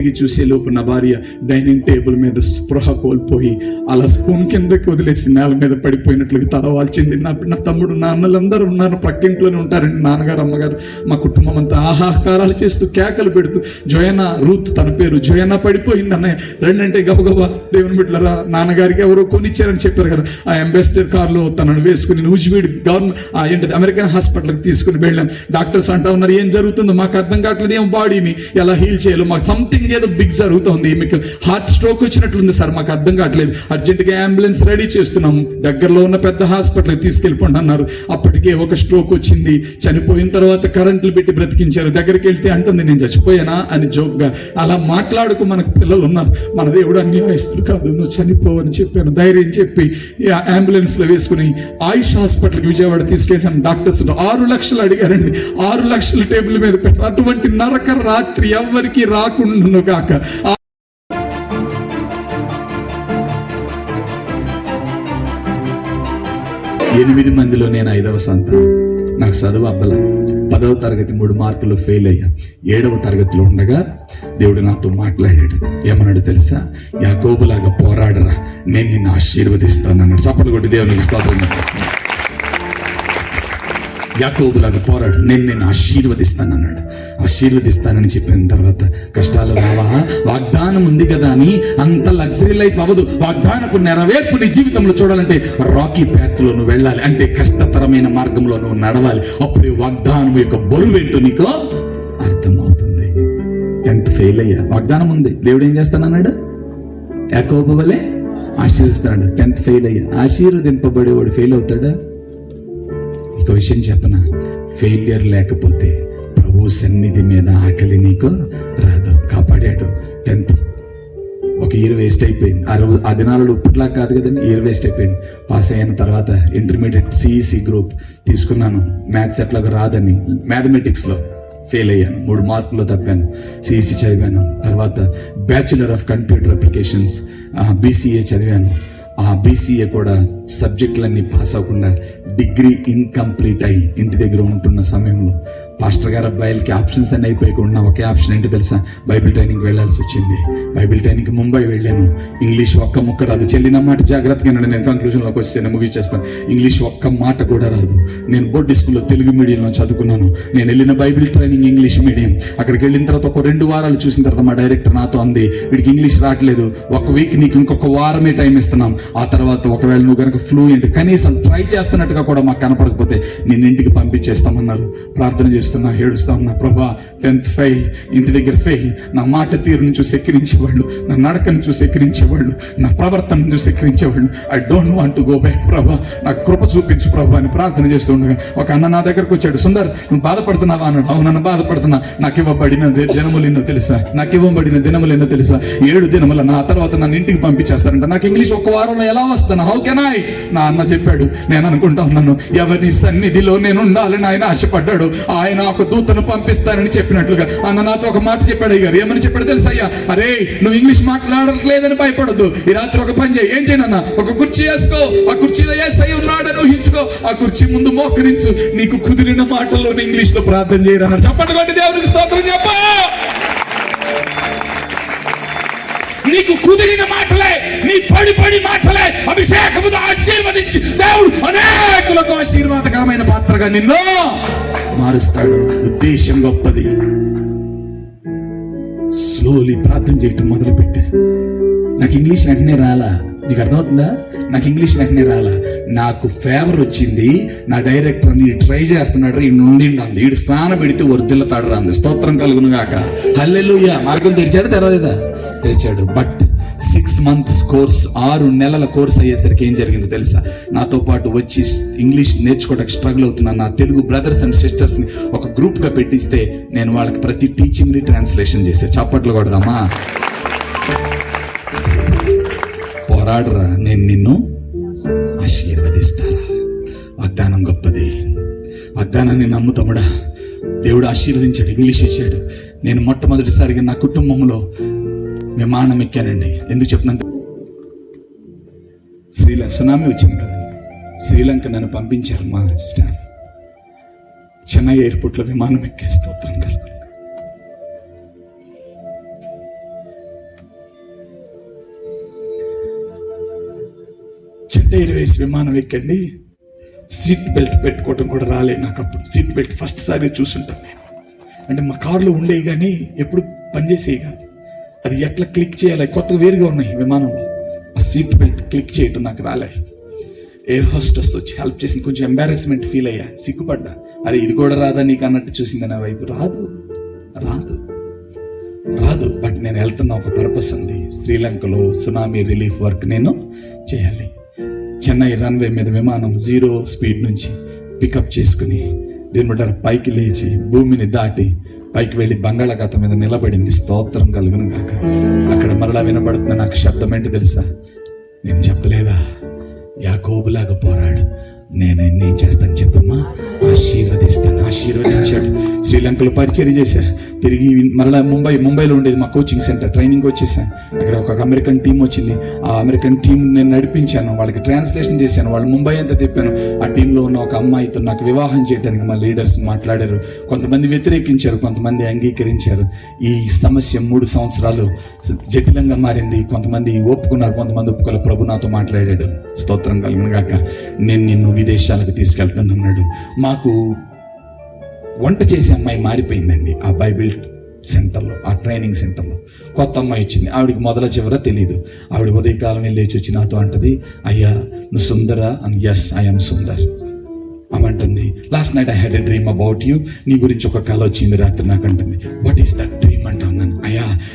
తిరిగి చూసే లోపు నా భార్య డైనింగ్ టేబుల్ మీద స్పృహ కోల్పోయి అలా స్పూన్ కిందకి వదిలేసి నేల మీద పడిపోయినట్లుగా తల వాల్చింది నా నా తమ్ముడు నాన్నలందరూ ఉన్నారు పక్కింట్లోనే ఉంటారండి నాన్నగారు అమ్మగారు. మా కుటుంబం అంతా ఆహాకారాలు చేస్తూ కేకలు పెడుతూ జోయనా రూత్ తన పేరు జోయనా పడిపోయింది అన్నయ్య. రెండంటే గబగబా దేవుని బిడ్డలరా నాన్నగారికి ఎవరో కొనిచ్చారని చెప్పారు కదా. ఆ అంబాసిడర్ కార్లో తనను వేసుకుని నూజివీడి గవర్నమెంట్ ఆ ఏంటది అమెరికన్ హాస్పిటల్కి తీసుకుని వెళ్ళాం. డాక్టర్స్ అంటా ఉన్నారు ఏం జరుగుతుందో మాకు అర్థం కావట్లేదు ఏం బాడీని ఎలా హీల్ చేయాలో మాకు సంథింగ్ ఏదో బిగ్ జరుగుతుంది మీకు హార్ట్ స్ట్రోక్ వచ్చినట్లుంది సార్ మాకు అర్థం కావట్లేదు. అర్జెంటుగా అంబులెన్స్ రెడీ చేస్తున్నాము దగ్గరలో ఉన్న పెద్ద హాస్పిటల్కి తీసుకెళ్ళిపోండి అన్నారు. అప్పటికే ఒక స్ట్రోక్ వచ్చింది. చనిపోయిన తర్వాత కరెంట్లు పెట్టి బ్రతికించారు. దగ్గరికి వెళ్తే అంటుంది నేను చచ్చిపోయానా? అని జోక్గా. అలా మాట్లాడుకు మనకు పిల్లలు ఉన్నారు. మన దేవుడు అన్యాయస్తుడు కాదు. నువ్వు చనిపోవని చెప్పాను. ధైర్యం చెప్పి అంబులెన్స్లో లో వేసుకుని ఆయుష్ హాస్పిటల్కి విజయవాడ తీసుకెళ్తాను డాక్టర్స్ ఆరు లక్షలు అడిగారండి. ఆరు లక్షల టేబుల్ మీద పెట్టారు. అటువంటి నరక రాత్రి ఎవ్వరికి రాకుండా గాక ah. ఎనిమిది మందిలో నేను ఐదవ సంతానం. నాకు చదువు అబ్బల. పదవ తరగతి మూడు మార్కులు ఫెయిల్ అయ్యా. ఏడవ తరగతిలో ఉండగా దేవుడు నాతో మాట్లాడాడు. ఏమన్నాడు తెలుసా? యాకోబులాగా పోరాడరా. నేను నిన్ను ఆశీర్వదిస్తాను అన్నాడు చప్పట్లు కొట్టి దేవునికి స్తోత్రం యాకోబులాగా పోరాడు. నేను నేను ఆశీర్వదిస్తాను అన్నాడు ఆశీర్వదిస్తానని చెప్పిన తర్వాత కష్టాలు రావా? వాగ్దానం ఉంది కదా అని అంత లగ్జరీ లైఫ్ అవ్వదు. వాగ్దానపు నెరవేర్పు నీ జీవితంలో చూడాలంటే రాకీ ప్యాత్లో నువ్వు వెళ్ళాలి. అంటే కష్టతరమైన మార్గంలో నువ్వు నడవాలి. అప్పుడే వాగ్దానం యొక్క బరువేంటో నీకు అర్థమవుతుంది. టెన్త్ ఫెయిల్ అయ్యా. వాగ్దానం ఉంది. దేవుడు ఏం చేస్తానన్నాడు? యాకోబు వలే ఆశీర్వదిస్తాడు టెన్త్ ఫెయిల్ అయ్యా. ఆశీర్వదింపబడేవాడు ఫెయిల్ అవుతాడా? ఇక విషయం చెప్పన? ఫెయిలియర్ లేకపోతే ప్రభు సన్నిధి మీద ఆకలి నీకు రాదు. కాపాడాడు. టెన్త్ ఒక ఇయర్ వేస్ట్ అయిపోయింది. ఆ రోజు ఆ దినాలలో ఇప్పట్లా కాదు కదండి ఇయర్ వేస్ట్ అయిపోయింది. పాస్ అయిన తర్వాత ఇంటర్మీడియట్ సిఈసి గ్రూప్ తీసుకున్నాను. మ్యాథ్స్ ఎట్లాగో రాదని మ్యాథమెటిక్స్లో ఫెయిల్ అయ్యాను. మూడు మార్కులు తప్పాను. సిఈసి చదివాను. తర్వాత bachelor of computer applications BCA చదివాను. ఆ బీసీఏ కూడా సబ్జెక్టులన్నీ పాస్ అవ్వకుండా డిగ్రీ ఇన్కంప్లీట్ అయ్యి ఇంటి దగ్గర ఉంటున్న సమయంలో పాస్టర్ గారు అబ్బాయిలకి ఆప్షన్స్ అన్ని అయిపోయకుండా ఒకే ఆప్షన్ ఏంటి తెలుసా? బైబిల్ ట్రైనింగ్ వెళ్ళాల్సి వచ్చింది. బైబిల్ ట్రైనింగ్ ముంబై వెళ్ళాను. ఇంగ్లీష్ ఒక్క ముక్క రాదు. చెల్లిన మాట జాగ్రత్తగా నేను కంక్లూజన్లోకి వచ్చి ముగించేస్తాను ఇంగ్లీష్ ఒక్క మాట కూడా రాదు. నేను బోర్డు స్కూల్లో తెలుగు మీడియంలో చదువుకున్నాను. నేను వెళ్ళిన బైబిల్ ట్రైనింగ్ ఇంగ్లీష్ మీడియం. అక్కడికి వెళ్ళిన తర్వాత ఒక రెండు వారాలు చూసిన తర్వాత మా డైరెక్టర్ నాతో అంది వీడికి ఇంగ్లీష్ రావట్లేదు. ఒక వీక్ నీకు ఇంకొక వారమే టైం ఇస్తున్నాం. ఆ తర్వాత ఒకవేళ నువ్వు కనుక ఫ్లూయెంట్ కనీసం ట్రై చేస్తున్నట్టుగా కూడా మాకు కనపడకపోతే నేను ఇంటికి పంపించేస్తామన్నారు. ప్రార్థన ఏడుస్తున్నా ఏడుస్తా ఉన్నా ప్రభా టెన్త్ ఫెయిల్ ఇంటి దగ్గర ఫెయిల్ నా మాట తీరును చూసి ఎక్కిరించేవాళ్ళు నా నడకను చూసి ఎక్కిరించేవాళ్ళు నా ప్రవర్తనను చూసి ఎక్కిరించేవాళ్ళు. I don't want to go back Prabha. నాకు కృప చూపించు ప్రభా అని ప్రార్థన చేస్తూ ఉండగా ఒక అన్న నా దగ్గరకు వచ్చాడు. సుందర్ నువ్వు బాధపడుతున్నావా అన్నాడు. అవును నన్ను బాధపడుతున్నా. నాకు ఇవ్వబడిన దినములు ఎన్నో తెలుసా? నాకు ఇవ్వబడిన దినములు ఎన్నో తెలుసా? ఏడు దినముల నా తర్వాత నన్ను ఇంటికి పంపించేస్తారంట. నాకు ఇంగ్లీష్ ఒక వారంలో ఎలా వస్తాను? హౌ కెన్ ఐ నా అన్న చెప్పాడు. నేను అనుకుంటా ఉన్నాను. ఎవరి సన్నిధిలో నేను ఉండాలని ఆయన ఆశపడ్డాడు. ఆయన ఒక దూతను పంపిస్తానని చెప్పినట్లుగా. అన్న నాతో ఒక మాట చెప్పాడు అయ్యారు ఏమని చెప్పాడు తెలుసా అయ్యా అరే నువ్వు ఇంగ్లీష్ మాట్లాడట్లేదని భయపడద్దు. ఈ రాత్రి ఒక పని చేయి. ఏం చేయనన్న ఒక కుర్చీ వేసుకో. ఆ కుర్చీలో ఏసై ఉన్నాడని ఊహించుకో. ఆ కుర్చీ ముందు మోకరించు. నీకు కుదిరిన మాటల్లో ఇంగ్లీష్లో ప్రార్థన చేయరన్నారు చెప్పండి కొట్టి దేవునికి స్తోత్రం చెప్ప. నీకు కుదిరిన మాటలే నీ పడి పడి మాటలే అభిషేకముతో ఆశీర్వదించి దేవుడు అనేకులకు ఆశీర్వాదకరమైన పాత్రగా నిన్ను మారుస్తాడు. ఉద్దేశం గొప్పది. స్లోలీ ప్రార్థన చేయటం మొదలుపెట్టా నాకు ఇంగ్లీష్ వెంటనే రాలా? నీకు అర్థమవుతుందా? నాకు ఇంగ్లీష్ వెంటనే రాలా? నాకు ఫేవర్ వచ్చింది. నా డైరెక్టర్ నీ ట్రై చేస్తున్నాడు. ఈ నుండి అంది. ఈడు స్థానం పెడితే వర్దిల్లతాడు రాంది స్తోత్రం కలుగును గాక. హల్లెలుయ్యా మార్గం తెరిచాడు తెరవలేదా? తెరిచాడు. బట్ సిక్స్ మంత్స్ కోర్స్ ఆరు నెలల కోర్స్ అయ్యేసరికి ఏం జరిగిందో తెలుసా? నాతో పాటు వచ్చి ఇంగ్లీష్ నేర్చుకోవడానికి స్ట్రగుల్ అవుతున్న నా తెలుగు బ్రదర్స్ అండ్ సిస్టర్స్ని ఒక గ్రూప్గా పెట్టిస్తే నేను వాళ్ళకి ప్రతి టీచింగ్ని ట్రాన్స్లేషన్ చేసే. చప్పట్లు కొడదామా? పోరాడరా నేను నిన్ను ఆశీర్వదిస్తారా? వాగ్దానం గొప్పది. వాగ్దానాన్ని నమ్ముతమ్ముడా దేవుడు ఆశీర్వదించాడు ఇంగ్లీష్ ఇచ్చాడు. నేను మొట్టమొదటిసారిగా నా కుటుంబంలో విమానం ఎక్కానండి ఎందుకు చెప్తున్నాను శ్రీల సునామీ వచ్చింది కదా. శ్రీలంక నన్ను పంపించారు మా స్టాఫ్. చెన్నై ఎయిర్పోర్ట్లో విమానం ఎక్కే స్తోత్రం కలుగు చెడ్డ ఎయిర్వేస్ విమానం ఎక్కండి సీట్ బెల్ట్ పెట్టుకోవటం కూడా రాలే నాకు అప్పుడు సీట్ బెల్ట్ ఫస్ట్ సారి చూసుంటాను నేను అంటే మా కార్లో ఉండేవి కానీ ఎప్పుడు పనిచేసేవి కాదు. అది ఎట్లా క్లిక్ చేయాలి? కొత్తగా వేరుగా ఉన్నాయి విమానంలో. ఆ సీట్ బెల్ట్ క్లిక్ చేయటం నాకు రాలే. ఎయిర్ హోస్టెస్ వచ్చి హెల్ప్ చేసింది. కొంచెం ఎంబారెస్మెంట్ ఫీల్ అయ్యా. సిగ్గుపడ్డా. అరే ఇది కూడా రాదా నీకు అన్నట్టు చూసింది నా వైపు. రాదు. రాదు. రాదు. బట్ నేను వెళ్తున్న ఒక పర్పస్ ఉంది. శ్రీలంకలో సునామీ రిలీఫ్ వర్క్ నేను చేయాలి. చెన్నై రన్వే మీద విమానం జీరో స్పీడ్ నుంచి పికప్ చేసుకుని దీని పైకి లేచి భూమిని దాటి పైకి వెళ్ళి బంగాళాఖాతం మీద నిలబడింది. స్తోత్రం కలుగును కాక అక్కడ మరలా వినబడుతున్న నాకు శబ్దం ఏంటి తెలుసా? నేను చెప్పలేదా? యాకోబులాగా పోరాడు. నేను ఏం చేస్తాను చెప్పమ్మా? ఆశీర్వదిస్తాను. ఆశీర్వదించాడు. శ్రీలంకలో పరిచయం చేశారు. తిరిగి మరలా ముంబై ముంబైలో ఉండేది మా కోచింగ్ సెంటర్ ట్రైనింగ్ వచ్చేసాను అక్కడ ఒక అమెరికన్ టీం వచ్చింది. ఆ అమెరికన్ టీం నేను నడిపించాను. వాళ్ళకి ట్రాన్స్లేషన్ చేశాను. వాళ్ళు ముంబై అంతా తిప్పాను. ఆ టీంలో ఉన్న ఒక అమ్మాయితో నాకు వివాహం చేయడానికి మా లీడర్స్ మాట్లాడారు. కొంతమంది వ్యతిరేకించారు కొంతమంది అంగీకరించారు. ఈ సమస్య మూడు సంవత్సరాలు జటిలంగా మారింది. కొంతమంది ఒప్పుకున్నారు కొంతమంది ఒప్పుకోలే. ప్రభు నాతో మాట్లాడాడు. స్తోత్రం కలుగును నేను నిన్ను విదేశాలకు తీసుకెళ్తానన్నాడు మాకు వంట చేసే అమ్మాయి మారిపోయిందండి ఆ బైబిల్ సెంటర్లో ఆ ట్రైనింగ్ సెంటర్లో. కొత్త అమ్మాయి వచ్చింది. ఆవిడకి మొదల చివర తెలియదు ఆవిడ ఉదయకాలం లేచి వచ్చి నాతో అంటది అయ్యా నువ్వు సుందర? అని yes I'm Sundar. అమంటుంది last night I had a dream about you నీ గురించి ఒక కళ వచ్చింది రాత్రి నాకు అంటుంది వాట్ ఈస్ దట్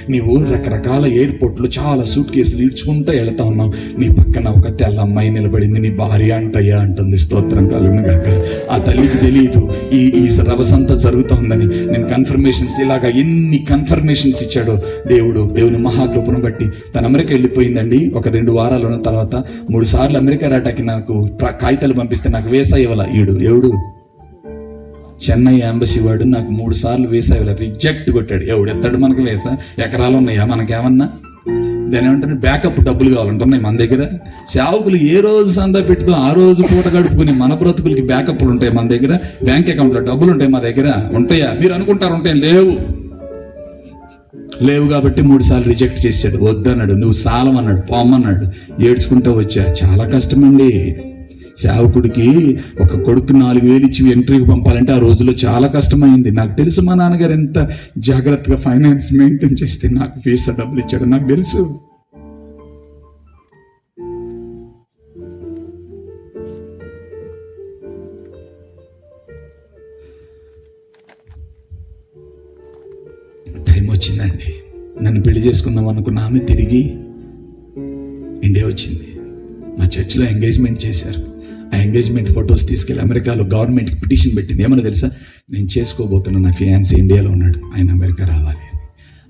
నీవు రకరకాల ఎయిర్పోర్ట్లో చాలా సూట్ కేసులు ఈడ్చుకుంటూ వెళ్తా ఉన్నావు. నీ పక్కన ఒక తెల్ల అమ్మాయి నిలబడింది. నీ భార్య అంటయ్యా అంటుంది. స్తోత్రం కలుగునగాక. ఆ తల్లికి తెలియదు ఈ ఈ రవసంతా జరుగుతోందని. నేను కన్ఫర్మేషన్స్ ఇలాగా ఎన్ని కన్ఫర్మేషన్స్ ఇచ్చాడో. దేవుడు దేవుని మహాకృపను బట్టి తన అమెరికా వెళ్ళిపోయిందండి. ఒక రెండు వారాలు ఉన్న తర్వాత మూడు సార్లు అమెరికా రాటాకి నాకు కాగితాలు పంపిస్తే నాకు వేసా ఇవ్వాల? ఈడు ఎవడు? చెన్నై ఎంబసీ వాడు నాకు మూడు సార్లు వీసా రిజెక్ట్ కొట్టాడు. ఎవడు ఎత్తాడు మనకు వీసా? ఎకరాలు ఉన్నాయా మనకేమన్నా? దాని ఏమంటారు? బ్యాకప్ డబ్బులు కావాలంటున్నాయి మన దగ్గర. సేవకులు ఏ రోజు సందా పెట్టుతో ఆ రోజు పూట గడుపుకుని మన బ్రతుకులకి బ్యాకప్లు ఉంటాయి మన దగ్గర. బ్యాంక్ అకౌంట్లో డబ్బులు ఉంటాయి మా దగ్గర. ఉంటాయా? మీరు అనుకుంటారు ఉంటాయి లేవు. లేవు కాబట్టి మూడు సార్లు రిజెక్ట్ చేశాడు. వద్దన్నాడు. నువ్వు సాలం అన్నాడు పోమన్నాడు. ఏడ్చుకుంటూ వచ్చా. చాలా కష్టమండి. సేవకుడికి ఒక కొడుకు నాలుగు వేలు ఇచ్చి ఎంట్రీకి పంపాలంటే ఆ రోజుల్లో చాలా కష్టమైంది. నాకు తెలుసు మా నాన్నగారు ఎంత జాగ్రత్తగా ఫైనాన్స్ మెయింటైన్ చేస్తే నాకు ఫీజు డబ్బులు ఇచ్చాడు నాకు తెలుసు. టైం వచ్చిందండి. నన్ను పెళ్ళి చేసుకుందాం అనుకున్న ఆమె తిరిగి ఇండియా వచ్చింది. మా చర్చిలో ఎంగేజ్మెంట్ చేశారు. ఆ ఎంగేజ్మెంట్ ఫొటోస్ తీసుకెళ్ళి అమెరికాలో గవర్నమెంట్కి పిటిషన్ పెట్టింది. ఏమన్నా తెలుసా? నేను చేసుకోబోతున్న నా ఫియాన్స్ ఇండియాలో ఉన్నాడు. ఆయన అమెరికా రావాలి అని.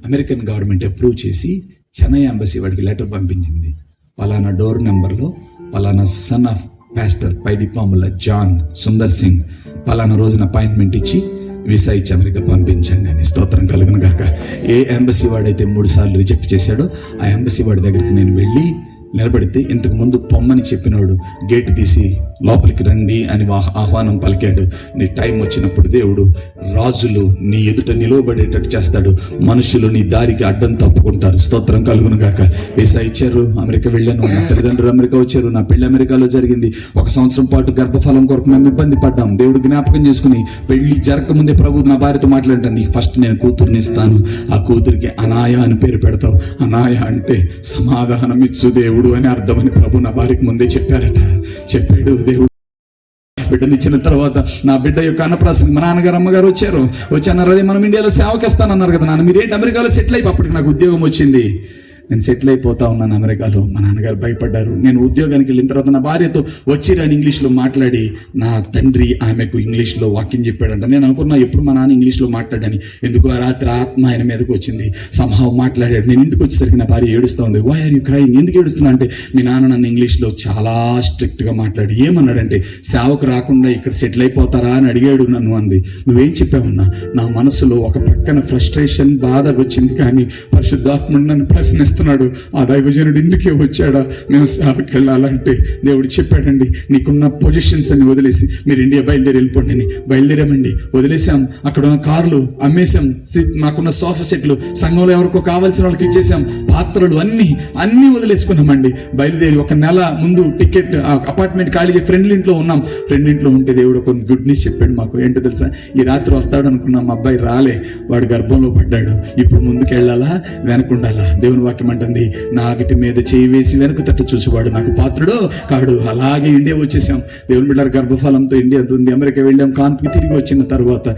అమెరికన్ గవర్నమెంట్ అప్రూవ్ చేసి చెన్నై ఎంబసీ వాడికి లెటర్ పంపించింది. పలానా డోర్ నెంబర్లో పలానా son of pastor Paidipamula John Sundar Singh పలానా రోజున అపాయింట్మెంట్ ఇచ్చి వీసా ఇచ్చి అమెరికా పంపించండి అని స్తోత్రం కలుగును కాక ఏ ఎంబసీ వాడైతే మూడు సార్లు రిజెక్ట్ చేశాడో ఆ ఎంబసీ వాడి దగ్గరికి నేను వెళ్ళి నిలబడితే ఇంతకు ముందు పొమ్మని చెప్పినోడు గేటు తీసి లోపలికి రండి అని ఆహ్వానం పలికాడు. నీ టైం వచ్చినప్పుడు దేవుడు రాజులు నీ ఎదుట నిలవబడేటట్టు చేస్తాడు. మనుషులు నీ దారికి అడ్డం తప్పుకుంటారు. స్తోత్రం కలుగును గాక. వీసా ఇచ్చారు అమెరికా వెళ్ళాను. నా తల్లిదండ్రులు అమెరికా వచ్చారు. నా పెళ్ళి అమెరికాలో జరిగింది. ఒక సంవత్సరం పాటు గర్భఫలం కొరకు మేము ఇబ్బంది పడ్డాం. దేవుడు జ్ఞాపకం చేసుకుని పెళ్ళి జరగకముందే ప్రభు నా భార్యతో మాట్లాడటాను ఫస్ట్ నేను కూతుర్ని ఇస్తాను. ఆ కూతురికి అనాయ అని పేరు పెడతాం. అనాయ అంటే సమాధానం ఇచ్చు దేవుడు. అని అర్థమని ప్రభు నా భార్యకు ముందే చెప్పారట. చెప్పాడు దేవుడు బిడ్డనిచ్చిన తర్వాత నా బిడ్డ యొక్క అన్నప్రాసం మా నాన్నగారు అమ్మగారు వచ్చారు. వచ్చి అన్నారు అదే మనం ఇండియాలో సేవకిస్తానన్నారు కదా నాన్న. మీరేంటి అమెరికాలో సెటిల్ అయిపో అప్పటికి నాకు ఉద్యోగం వచ్చింది. నేను సెటిల్ అయిపోతా ఉన్నాను అమెరికాలో. మా నాన్నగారు భయపడ్డారు. నేను ఉద్యోగానికి వెళ్ళిన తర్వాత నా భార్యతో వచ్చి నేను ఇంగ్లీష్లో మాట్లాడి నా తండ్రి ఆమెకు ఇంగ్లీష్లో వాక్యం చెప్పాడంట. నేను అనుకున్నా ఎప్పుడు మా నాన్న ఇంగ్లీష్లో మాట్లాడని. ఎందుకు ఆ రాత్రి ఆత్మ ఆయన మీదకి వచ్చింది? సంభావం మాట్లాడాడు. నేను ఇంటికి వచ్చేసరికి నా భార్య ఏడుస్తోంది వై ఆర్ యూ క్రైంగ్ ఎందుకు ఏడుస్తున్నా అంటే మీ నాన్న నన్ను ఇంగ్లీష్లో చాలా స్ట్రిక్ట్గా మాట్లాడి. ఏమన్నాడంటే సేవకు రాకుండా ఇక్కడ సెటిల్ అయిపోతారా? అని అడిగాడు నన్ను అంది. నువ్వేం చెప్పావన్నా నా మనసులో ఒక పక్కన ఫ్రస్ట్రేషన్ బాధ వచ్చింది కానీ పరిశుద్ధాత్ముడు నన్ను ప్రశ్నిస్తాను ఆలోచిస్తున్నాడు ఆ దైవజనుడు ఇందుకే వచ్చాడా? మేము సేవకి వెళ్ళాలంటే దేవుడు చెప్పాడండి నీకున్న పొజిషన్స్ అన్ని వదిలేసి మీరు ఇండియా బయలుదేరి వెళ్ళిపోండి అని. బయలుదేరామండి వదిలేసాం అక్కడ ఉన్న కార్లు అమ్మేశాం. సి- మాకున్న సోఫా సెట్లు సంఘంలో ఎవరికో కావాల్సిన వాళ్ళకి ఇచ్చేసాం పాత్రలు అన్ని అన్ని వదిలేసుకున్నామండి. బయలుదేరి ఒక నెల ముందు టికెట్ అపార్ట్మెంట్ ఖాళీ ఫ్రెండ్ ఇంట్లో ఉన్నాం. ఫ్రెండ్ ఇంట్లో ఉంటే దేవుడు ఒక గుడ్ న్యూస్ చెప్పాడు మాకు. ఏంటో తెలుసా? ఈ రాత్రి వస్తాడు అనుకున్నాం మా అబ్బాయి రాలే. వాడు గర్భంలో పడ్డాడు. ఇప్పుడు ముందుకెళ్ళాలా? వెనకుండాలా? దేవుని వాక్యం అంటుంది నాగటి మీద చేయి వేసి వెనక తట్టు చూసేవాడు నాకు పాత్రుడు కాడు. అలాగే ఇండియా వచ్చేసాం దేవుని బిడ్డారు గర్భఫలంతో ఇండియా ఉంది. అమెరికా వెళ్ళాం. కాంతికి తిరిగి వచ్చిన తర్వాత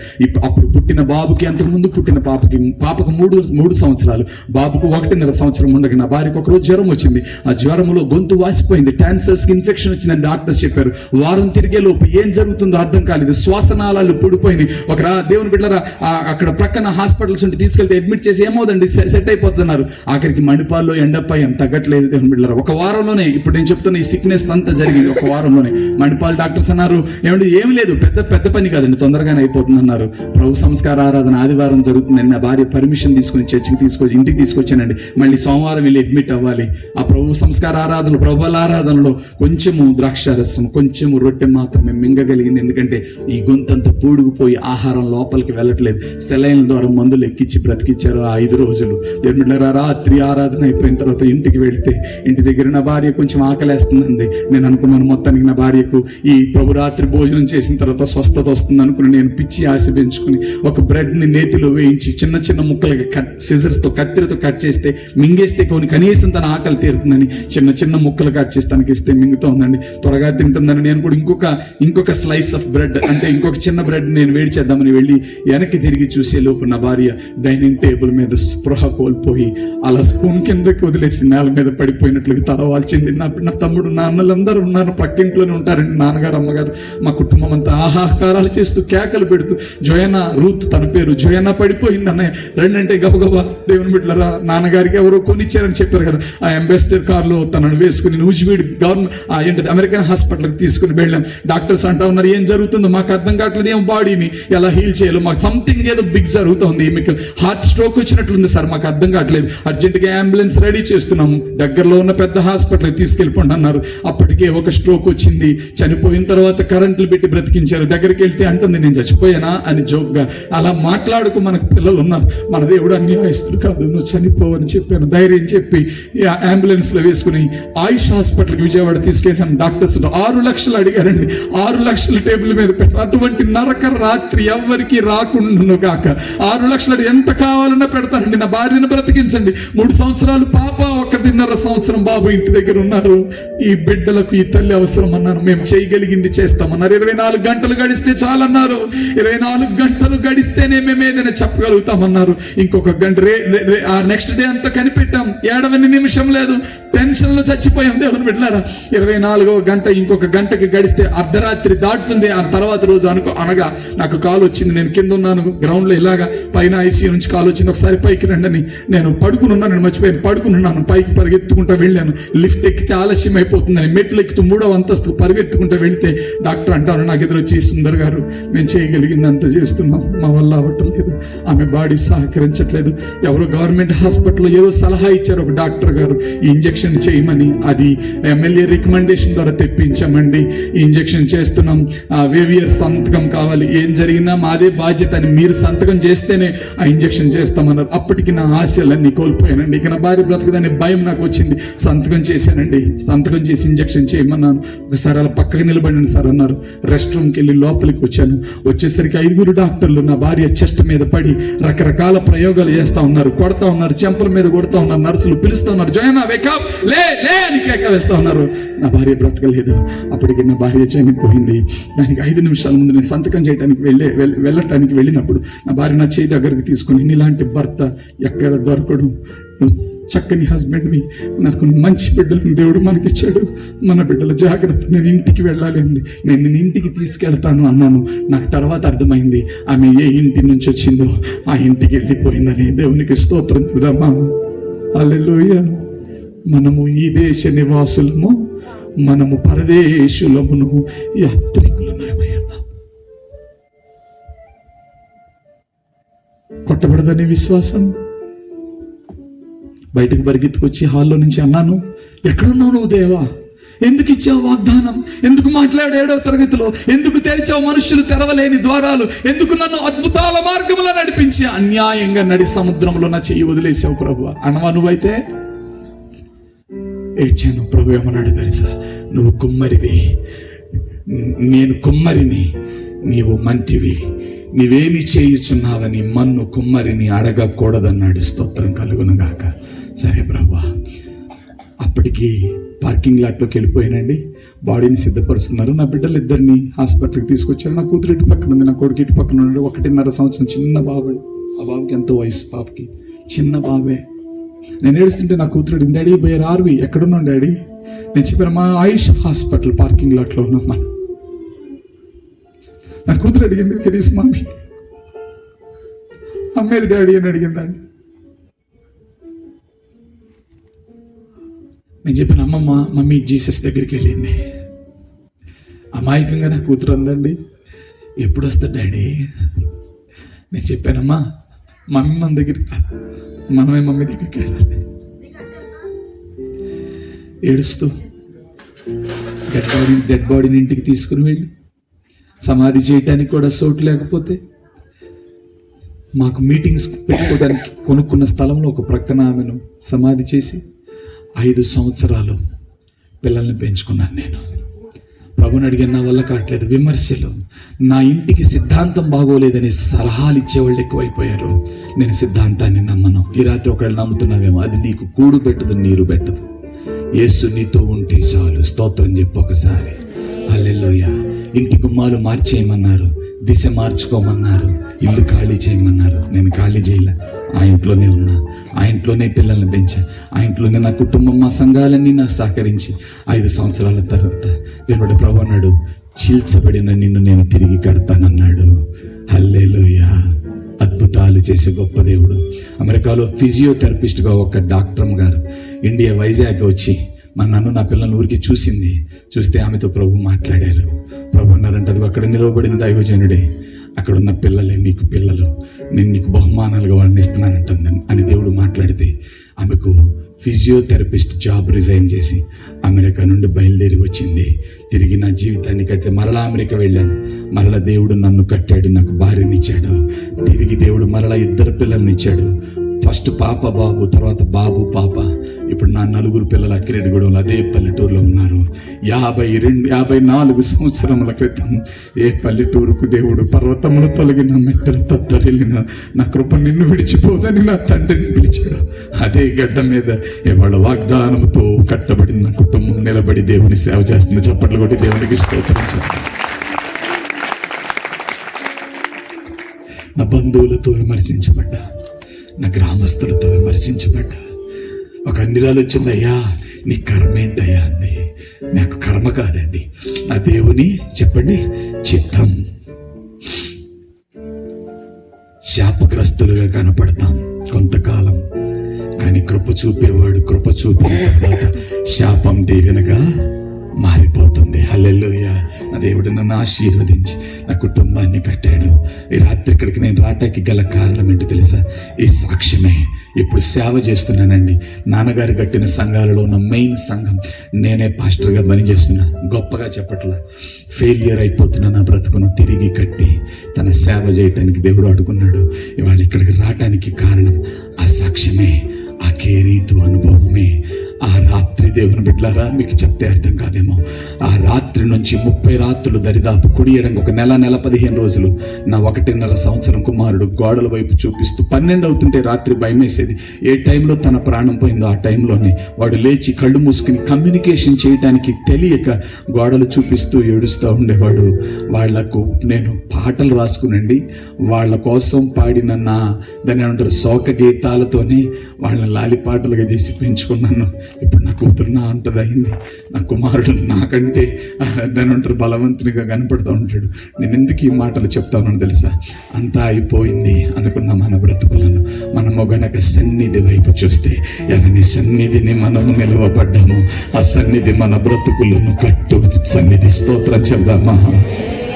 అప్పుడు పుట్టిన బాబుకి అంతకుముందు పుట్టిన పాపకి పాపకు మూడు మూడు సంవత్సరాలు. బాబుకు ఒకటిన్నర సంవత్సరం ఉండగా నా భార్యకు ఒకరోజు జ్వరం వచ్చింది. ఆ జ్వరంలో గొంతు వాసిపోయింది. క్యాన్సర్స్కి ఇన్ఫెక్షన్ వచ్చిందని డాక్టర్స్ చెప్పారు. వారం తిరిగే లోపు ఏం జరుగుతుందో అర్థం కాలేదు. శ్వాసనాళాలు పొడిపోయినాయి. ఒక రా దేవుని బిడ్డరా అక్కడ ప్రక్కన హాస్పిటల్స్ ఉంటే తీసుకెళ్తే అడ్మిట్ చేసి ఏమవుదండి? సెట్ అయిపోతున్నారు. ఆఖరికి మణిపాల్లో ఎండపాయం తగ్గట్లేదు దేవుని ఒక వారంలోనే ఇప్పుడు నేను చెప్తున్న ఈ సిక్నెస్ అంతా జరిగింది ఒక వారంలోనే. మణిపాల్ డాక్టర్స్ అన్నారు ఏమంటే ఏం లేదు పెద్ద పెద్ద పని కాదండి తొందరగానే అయిపోతుంది అన్నారు. ప్రభు సంస్కార ఆరాధన ఆదివారం జరుగుతుందని నా భార్య పర్మిషన్ తీసుకుని చర్చికి తీసుకొచ్చి ఇంటికి తీసుకొచ్చానండి. మళ్ళీ సోమవారం వెళ్ళి అడ్మిట్ అవ్వాలి. ఆ ప్రభు సంస్కార ఆరాధన ప్రభుల ఆరాధనలో కొంచెము ద్రాక్షారసం కొంచెము రొట్టె మాత్రమే మింగగలిగింది. ఎందుకంటే ఈ గొంతంతా పూడుకుపోయి ఆహారం లోపలికి వెళ్ళట్లేదు. సెలైన్ల ద్వారా మందులు ఎక్కించి బ్రతికిచ్చారు ఆ ఐదు రోజులు. దేవుళ్ళరా రాత్రి ఆరాధన అయిపోయిన తర్వాత ఇంటికి వెళ్తే ఇంటి దగ్గర నా భార్య కొంచెం ఆకలేస్తుందండి. నేను అనుకున్నాను మొత్తానికి నా భార్యకు ఈ ప్రభురాత్రి భోజనం చేసిన తర్వాత స్వస్థత వస్తుంది అనుకుని నేను పిచ్చి ఆశ పెంచుకుని ఒక బ్రెడ్ని నేతిలో వేయించి చిన్న చిన్న ముక్కలుగా కట్ సిజర్స్తో తో కత్తిరితో కట్ చేస్తే మింగేస్తే కొన్ని కనీసం తన ఆకలి తీరుతుందని చిన్న చిన్న ముక్కలు కట్ చేసి తనకి ఇస్తే మింగుతూ ఉందండి త్వరగా తింటుందని నేను కూడా ఇంకొక ఇంకొక స్లైస్ ఆఫ్ బ్రెడ్ అంటే ఇంకొక చిన్న బ్రెడ్ నేను వేడి చేద్దామని వెళ్ళి వెనక్కి తిరిగి చూసే లోపు నా భార్య డైనింగ్ టేబుల్ మీద స్పృహ కోల్పోయి అలా స్పూన్ కిందకి వదిలేసి నేల మీద పడిపోయినట్లుగా తల వాల్చింది నా నా తమ్ముడు నాన్నలందరూ ఉన్నారు పక్కింట్లోనే ఉంటారండి నాన్నగారు అమ్మగారు. మా కుటుంబం అంతా ఆహాకారాలు చేస్తూ కేకలు పెడుతూ జోయన రూత్ తన పేరు జోయన పడిపోయింది అన్నయ్య. రెండంటే గబగబా దేవుని బిడ్డలరా నాన్నగారికి ఎవరో కొనిచ్చారని చెప్పారు కదా. ఆ అంబాసిడర్ కార్లో తనను వేసుకుని నూజివీడు గవర్నమెంట్ ఆ ఏంటది అమెరికన్ హాస్పిటల్కి తీసుకుని వెళ్ళాం. డాక్టర్స్ అంటా ఉన్నారు ఏం జరుగుతుందో మాకు అర్థం కావట్లేదు ఏం బాడీని ఎలా హీల్ చేయాలో మాకు సంథింగ్ ఏదో బిగ్ జరుగుతుంది మీకు హార్ట్ స్ట్రోక్ వచ్చినట్లుంది సార్ మాకు అర్థం కావట్లేదు. అర్జెంటుగా అంబులెన్స్ రెడీ చేస్తున్నాము దగ్గరలో ఉన్న పెద్ద హాస్పిటల్కి తీసుకెళ్ళిపోండి అన్నారు. అప్పటికే ఒక స్ట్రోక్ వచ్చింది. చనిపోయిన తర్వాత కరెంట్లు పెట్టి బ్రతికించారు. దగ్గరికి వెళ్తే అంటుంది నేను చచ్చిపోయానా? అని జోక్గా. అలా మాట్లాడుకు మనకు పిల్లలు ఉన్నారు. మన దేవుడు అన్యాయస్తుడు కాదు. నువ్వు చనిపోవని చెప్పాను. ధైర్యం చెప్పి అంబులెన్స్లో వేసుకుని ఆయుష్ హాస్పిటల్కి విజయవాడ తీసుకెళ్ళాం డాక్టర్స్ ఆరు లక్షలు అడిగారండి. ఆరు లక్షల టేబుల్ మీద పెట్టారు. అటువంటి నరక రాత్రి ఎవ్వరికి రాకుండా కాక ఆరు లక్షలు అడిగి ఎంత కావాలన్నా పెడతానండి నా భార్యను బ్రతికించండి. మూడు సంవత్సరాలు పాప ఒకటిన్నర సంవత్సరం బాబు ఇంటి దగ్గర ఉన్నారు. ఈ బిడ్డలకు ఈ తల్లి అవసరం అన్నారు మేము చేయగలిగింది చేస్తామన్నారు. ఇరవై నాలుగు గంటలు గడిస్తే చాలన్నారు. ఇరవై నాలుగు గంటలు గడిస్తేనే మేము ఏదైనా చెప్పగలుగుతామన్నారు. ఇంకొక గంట రే ఆ నెక్స్ట్ డే అంతా కనిపెట్టాం. ఏడవని నిమిషం లేదు. టెన్షన్లో చచ్చిపోయాం దేవుని బిడ్డలారా. ఇరవై నాలుగవ గంట ఇంకొక గంటకి గడిస్తే అర్ధరాత్రి దాటుతుంది. ఆ తర్వాత రోజు అనుకో అనగా నాకు కాల్ వచ్చింది. నేను కింద ఉన్నాను. గ్రౌండ్లో ఇలాగా పైన ఐసీయూ నుంచి కాల్ వచ్చింది. ఒకసారి పైకి రండి అని నేను పడుకుని ఉన్నాను. మర్చిపోయాను పడుకుని ఉన్నాను పైకి పరిగెత్తుకుంటా వెళ్ళాను. లిఫ్ట్ ఎక్కితే ఆలస్యం అయిపోతుందని మెట్లు ఎక్కుతూ మూడవ అంతస్తు పరిగెత్తుకుంటా వెళితే డాక్టర్ అంటారు నాకు ఎదురొచ్చి సుందర్ గారు మేము చేయగలిగిందంత చేస్తున్నాం. మా వల్ల అవ్వట్లేదు ఆమె బాడీ సహకరించట్లేదు. ఎవరో గవర్నమెంట్ హాస్పిటల్లో ఏదో సలహా ఇచ్చారు ఒక డాక్టర్ గారు. ఈ ఇంజెక్షన్ చేయమని అది ఎమ్మెల్యే రికమెండేషన్ ద్వారా తెప్పించామండి. ఈ ఇంజెక్షన్ చేస్తున్నాం. ఆ వేవియర్ సంతకం కావాలి. ఏం జరిగినా మాదే బాధ్యత అని మీరు సంతకం చేస్తేనే ఆ ఇంజెక్షన్ చేస్తామన్నారు. అప్పటికి నా ఆశలన్నీ కోల్పోయానండి. ఇక నా భార్య బ్రతకదనే భయం నాకు వచ్చింది. సంతకం చేశానండి. సంతకం చేసి ఇంజెక్షన్ చేయమన్నాను. ఒకసారి అలా పక్కకి నిలబడిన సార్ అన్నారు. రెస్ట్ రూమ్కి వెళ్ళి లోపలికి వచ్చాను. వచ్చేసరికి ఐదుగురు డాక్టర్లు నా భార్య చెస్ట్ మీద పడి రకరకాల ప్రయోగాలు చేస్తా ఉన్నారు. కొడతా ఉన్నారు. చెంపల మీద కొడతా ఉన్నారు. నర్సులు పిలుస్తూ ఉన్నారు. జోయనా వేకప్ లే లే! అని కేక వేస్తా ఉన్నారు. నా భార్య బ్రతకలేదు. అప్పటికి నా భార్య చనిపోయింది. దానికి ఐదు నిమిషాల ముందు నేను సంతకం చేయడానికి వెళ్ళే వెళ్ళటానికి వెళ్ళినప్పుడు నా భార్య నా చేయి దగ్గరికి తీసుకొని నీలాంటి భర్త ఎక్కడ దొరకడు? చక్కని హస్బెండ్వి నాకు మంచి బిడ్డలను దేవుడు మనకిచ్చాడు. మన బిడ్డల జాగ్రత్త నేను ఇంటికి వెళ్ళాలి అంది. నేను నిన్ను ఇంటికి తీసుకెళ్తాను అన్నాను. నాకు తర్వాత అర్థమైంది ఆమె ఏ ఇంటి నుంచి వచ్చిందో ఆ ఇంటికి వెళ్ళిపోయిందని దేవునికి స్తోత్రం చూడమ్మా అల్లెలోయ మనము ఈ దేశ నివాసులము మనము పరదేశులమును యాత్రికులమై ఉన్నాం కొట్టబడదనే విశ్వాసం బయటకు పరిగెత్తుకొచ్చి హాల్లో నుంచి అన్నాను ఎక్కడున్నావు నువ్వు దేవా? ఎందుకు ఇచ్చావు వాగ్దానం? ఎందుకు మాట్లాడు ఏడవ తరగతిలో? ఎందుకు తెరిచావు మనుషులు తెరవలేని ద్వారాలు? ఎందుకు నన్ను అద్భుతాల మార్గంలో నడిపించి అన్యాయంగా నడి సముద్రంలో నా చెయ్యి వదిలేసావు ప్రభు అనవా నువ్వైతే? ఏడ్చాను ప్రభు ఏమన్నాడు తెలుసా? నువ్వు కుమ్మరివి. నేను కుమ్మరిని. నీవు మంటివి నీవేమి చేయుచున్నావని మన్ను కుమ్మరిని అడగకూడదన్నాడు స్తోత్రం కలుగునుగాక. సరే ప్రభా. అప్పటికి పార్కింగ్ లాట్లోకి వెళ్ళిపోయానండి. బాడీని సిద్ధపరుస్తున్నారు. నా బిడ్డలు ఇద్దరిని హాస్పిటల్కి తీసుకొచ్చారు. నా కూతురు ఇటు పక్కన ఉంది నా కొడుకు ఇటు పక్కన ఉన్నాడు. ఒకటిన్నర సంవత్సరం చిన్న బాబు. ఆ బాబుకి ఎంతో వయసు పాపకి. చిన్న బాబే. నేను ఏడుస్తుంటే నా కూతురు డాడీ బయర్ ఆర్వి ఎక్కడున్నాం డాడీ? నేను చెప్పాను మా ఆయుష్ హాస్పిటల్ పార్కింగ్ లాట్లో ఉన్నాం మనం. నా కూతురు అడిగింది వెరీస్ మమ్మీ. అమ్మేది డాడీ అని అడిగిందండి. నేను చెప్పిన అమ్మమ్మ మమ్మీ జీసస్ దగ్గరికి వెళ్ళింది. అమాయకంగా నా కూతురు అందండి. ఎప్పుడు వస్తా డాడీ? నేను చెప్పానమ్మా మమ్మీ మన దగ్గరికి మనమే మమ్మీ దగ్గరికి వెళ్ళాలి. ఏడుస్తూ డెడ్ బాడీ డెడ్ బాడీని ఇంటికి తీసుకుని వెళ్ళి సమాధి చేయటానికి కూడా చోటు లేకపోతే మాకు మీటింగ్స్ పెట్టుకోవడానికి కొనుక్కున్న స్థలంలో ఒక ప్రక్కన ఆమెను సమాధి చేసి ఐదు సంవత్సరాలు పిల్లల్ని పెంచుకున్నాను నేను. ప్రభుని అడిగిన నా వల్ల కావట్లేదు విమర్శలు. నా ఇంటికి సిద్ధాంతం బాగోలేదని సలహాలు ఇచ్చేవాళ్ళు ఎక్కువైపోయారు. నేను సిద్ధాంతాన్ని నమ్మను. ఈ రాత్రి ఒకవేళ నమ్ముతున్నావేమో అది నీకు కూడు పెట్టదు నీరు పెట్టదు. యేసు నీతో ఉంటే చాలు. స్తోత్రం చెప్పు ఒకసారి. అల్లెల్లోయ ఇంటి గుమ్మాలు మార్చేయమన్నారు. దిశ మార్చుకోమన్నారు. ఇల్లు ఖాళీ చేయమన్నారు. నేను ఖాళీ చేయలే. ఆ ఇంట్లోనే ఉన్నా ఆ ఇంట్లోనే పిల్లల్ని పెంచా ఆ ఇంట్లోనే నా కుటుంబం మా సంఘాలన్నీ నాకు సహకరించి ఐదు సంవత్సరాల తర్వాత దేవుడు ప్రభు అన్నాడు చీల్చబడిన నిన్ను నేను తిరిగి కడతానన్నాడు. హల్లేలోయా. అద్భుతాలు చేసే గొప్ప దేవుడు. అమెరికాలో ఫిజియోథెరపిస్ట్గా ఒక డాక్టర్ గారు ఇండియా వైజాగ్ వచ్చి మా నన్ను నా పిల్లల ఊరికి చూసింది. చూస్తే ఆమెతో ప్రభు మాట్లాడారు. ప్రభు అన్నారంట అది అక్కడ నిలవబడిన దైవజనుడే. అక్కడ ఉన్న పిల్లలే నీకు పిల్లలు. నేను నీకు బహుమానాలుగా వాళ్ళని ఇస్తున్నానంటుంది అని దేవుడు మాట్లాడితే ఆమెకు ఫిజియోథెరపిస్ట్ జాబ్ రిజైన్ చేసి అమెరికా నుండి బయలుదేరి వచ్చింది. తిరిగి నా జీవితాన్ని కట్టి మరలా అమెరికా వెళ్ళాను. మరలా దేవుడు నన్ను కట్టాడు నాకు భార్యనిచ్చాడు. తిరిగి దేవుడు మరలా ఇద్దరు పిల్లల్ని ఇచ్చాడు ఫస్ట్ పాప బాబు తర్వాత బాబు పాప. ఇప్పుడు నా నలుగురు పిల్లలు అక్కిరెడ్డిగూడెంలో అదే పల్లెటూరులో ఉన్నారు. యాభై రెండు యాభై నాలుగు సంవత్సరముల క్రితం ఏ పల్లెటూరుకు దేవుడు పర్వతములు తొలగిన మెట్టలు తత్తరిల్లిన నా కృప నిన్ను విడిచిపోదని నా తండ్రిని పిలిచాడు. అదే గడ్డ మీద ఇవాళ వాగ్దానంతో కట్టబడిన నా కుటుంబం నిలబడి దేవుని సేవ చేస్తుంది. చప్పట్లు కొట్టి దేవునికి స్తోత్రం నా బంధువులతో విమర్శించబడ్డా నా గ్రామస్తులతో విమర్శించబడ్డా ఒక అన్నిరాలు వచ్చింది అయ్యా నీ కర్మ ఏంటయ్యా అంది. నాకు కర్మ కాదండి. నా దేవుని చెప్పండి. చిత్తం. శాపగ్రస్తులుగా కనపడతాం కొంతకాలం. కానీ కృప చూపేవాడు కృప చూపిన తర్వాత శాపం దీవెనగా మారిపోతుంది. హల్లెలూయ. నా దేవుడు నన్ను ఆశీర్వదించి నా కుటుంబాన్ని కట్టాడు. ఈ రాత్రి ఇక్కడికి నేను రాటాకి గల కారణం ఏంటో తెలుసా? ఈ సాక్ష్యమే. ఇప్పుడు సేవ చేస్తున్నానండి. నాన్నగారు కట్టిన సంఘాలలో ఉన్న మెయిన్ సంఘం. నేనే పాస్టర్గా పనిచేస్తున్నా. గొప్పగా చెప్పట్లా. ఫెయిలియర్ అయిపోతున్నా నా బ్రతుకును తిరిగి కట్టి తన సేవ చేయటానికి దేవుడు అడుగున్నాడు. ఇవాళ ఇక్కడికి రావటానికి కారణం ఆ సాక్ష్యమే ఆ కేరీతు అనుభవమే. ఆ రాత్రి దేవుని బిడ్డలారా మీకు చెప్తే అర్థం కాదేమో. ఆ రాత్రి నుంచి ముప్పై రాత్రులు దరిదాపు కుడియడానికి ఒక నెల నెల పదిహేను రోజులు నా ఒకటిన్నర సంవత్సరం కుమారుడు గోడల వైపు చూపిస్తూ పన్నెండు అవుతుంటే రాత్రి భయమేసేది. ఏ టైంలో తన ప్రాణం పోయిందో ఆ టైంలోనే వాడు లేచి కళ్ళు మూసుకుని కమ్యూనికేషన్ చేయడానికి తెలియక గోడలు చూపిస్తూ ఏడుస్తూ ఉండేవాడు. వాళ్ళకు నేను పాటలు రాసుకునండి. వాళ్ళ కోసం పాడిన నా దాని ఏమంటారు శోక గీతాలతోనే వాళ్ళని లాలిపాటలుగా చేసి పెంచుకున్నాను. ఇప్పుడు నా కూతురు నా అంతదైంది. నా కుమారుడు నాకంటే దాని ఉంటారు బలవంతునిగా కనపడుతూ ఉంటాడు. నేను ఎందుకు ఈ మాటలు చెప్తానని తెలుసా? అంతా అయిపోయింది అనుకున్న మన బ్రతుకులను. మనము గనక సన్నిధి వైపు చూస్తే ఎవరి సన్నిధిని మనము నిలవబడ్డాము ఆ సన్నిధి మన బ్రతుకులను కట్టు. సన్నిధి స్తోత్రం చెప్దామా?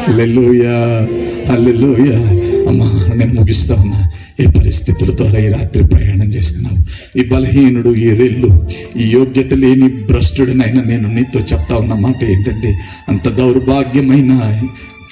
అల్లెలుయా అల్లెలుయా అమ్మా నేను ముగిస్తా ఈ పరిస్థితుల ద్వారా ఈ రాత్రి ప్రయాణం చేస్తున్నావు ఈ బలహీనుడు ఈ రెల్లు ఈ యోగ్యత లేని భ్రష్టుడినైనా నేను నీతో చెప్తా ఉన్న మాట ఏంటంటే అంత దౌర్భాగ్యమైన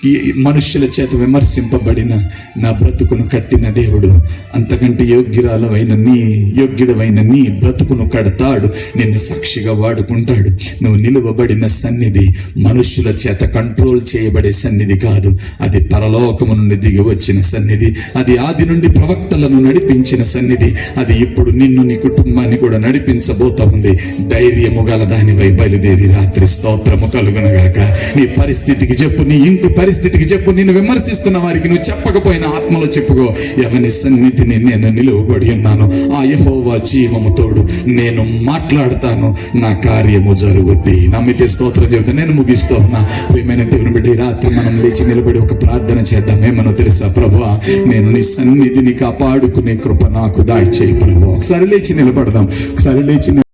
ఈ మనుష్యుల చేత విమర్శింపబడిన నా బ్రతుకును కట్టిన దేవుడు అంతకంటే యోగ్యురాలవైన నీ యోగ్యుడవైన నీ బ్రతుకును కడతాడు నిన్ను సాక్షిగా వాడుకుంటాడు. నువ్వు నిలువబడిన సన్నిధి మనుష్యుల చేత కంట్రోల్ చేయబడే సన్నిధి కాదు. అది పరలోకము నుండి దిగి వచ్చిన సన్నిధి అది ఆది నుండి ప్రవక్తలను నడిపించిన సన్నిధి అది ఇప్పుడు నిన్ను నీ కుటుంబాన్ని కూడా నడిపించబోతా ఉంది. ధైర్యము గల దానివై బయలుదేరి రాత్రి స్తోత్రము కలుగునగాక నీ పరిస్థితికి చెప్పు నీ ఇంటి పరిస్థితికి చెప్పు నిన్ను విమర్శిస్తున్న వారికి నువ్వు చెప్పకపోయిన ఆత్మలో చెప్పుకో. ఎవని సన్నిధిని నేను నిలువబడి ఉన్నాను ఆ యహోవా జీవము తోడు నేను మాట్లాడతాను. నా కార్యము జరుగుద్ది. నమ్మితే స్తోత్రం చెబుతా నేను ముగిస్తూ ఉన్నా. ప్రేమైన దేవుని బిడ్డ రాత్రి మనం లేచి నిలబడి ఒక ప్రార్థన చేద్దాం. ఏమనో తెలుసా ప్రభు? నేను నీ సన్నిధిని కాపాడుకునే కృప నాకు దాయి చేయి ప్రభు. ఒకసారి లేచి నిలబడదాం. ఒకసారి లేచి